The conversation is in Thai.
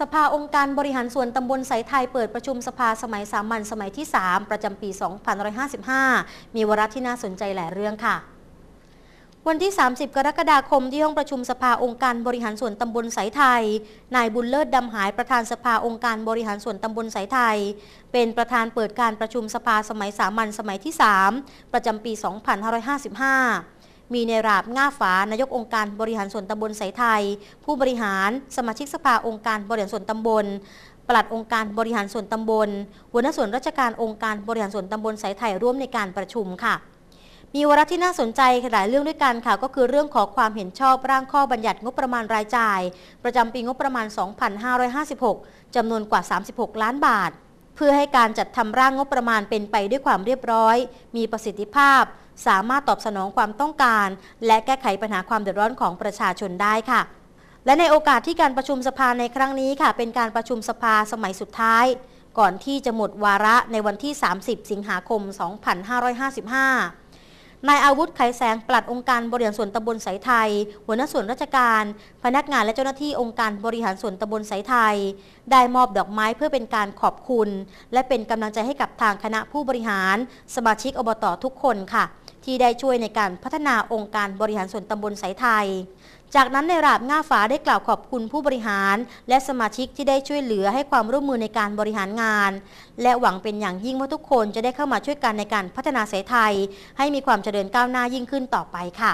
สภาองค์การบริหารส่วนตำบลสายไทยเปิดประชุมสภาสมัยสามัญสมัยที่ 3 ประจำปี 2555 มีวาระที่น่าสนใจหลายเรื่องค่ะวันที่ 30 กรกฎาคมที่ห้องประชุมสภาองค์การบริหารส่วนตำบลสายไทย นายบุญเลิศดำหายประธานสภาองค์การบริหารส่วนตำบลสายไทย เป็นประธานเปิดการประชุมสภาสมัยสามัญสมัยที่ 3 ประจำปี 2555 มีในราบง่าฝานายกองค์การบริหารส่วนตำบลสายไทย ผู้บริหารสมาชิกสภาองค์การบริหารส่วนตำบลปลัดองค์การบริหารส่วนตำบลหัวหน้าส่วนราชการองค์การบริหารส่วนตำบลสายไทยร่วมในการประชุมค่ะ มีวาระที่น่าสนใจหลายเรื่องด้วยกันค่ะ ก็คือเรื่องของความเห็นชอบร่างข้อบัญญัติงบประมาณรายจ่าย ประจำปีงบประมาณ 2556จำนวนกว่า 36 ล้านบาท เพื่อให้การจัดทำร่างงบประมาณเป็นไปด้วยความเรียบร้อย มีประสิทธิภาพ สามารถตอบสนองความต้องการ และแก้ไขปัญหาความเดือดร้อนของประชาชนได้ค่ะ และในโอกาสที่การประชุมสภาในครั้งนี้ค่ะ เป็นการประชุมสภาสมัยสุดท้าย ก่อนที่จะหมดวาระในวันที่ 30 สิงหาคม 2555นายอาวุธไขแสงปลัดองค์การบริหารส่วนตำบลสายไทย หัวหน้าส่วนราชการ พนักงานและเจ้าหน้าที่องค์การบริหารส่วนตำบลสายไทย ได้มอบดอกไม้เพื่อเป็นการขอบคุณ และเป็นกำลังใจให้กับทางคณะผู้บริหาร สมาชิกอบตทุกคนค่ะ ที่ได้ช่วยในการพัฒนาองค์การบริหารส่วนตำบลสายไทย จากนั้นในราบง่าฝาได้กล่าวขอบคุณผู้บริหาร และสมาชิกที่ได้ช่วยเหลือให้ความร่วมมือในการบริหารงาน และหวังเป็นอย่างยิ่งว่าทุกคนจะได้เข้ามาช่วยกันในการพัฒนาสายไทย ให้มีความเจริญก้าวหน้ายิ่งขึ้นต่อไปค่ะ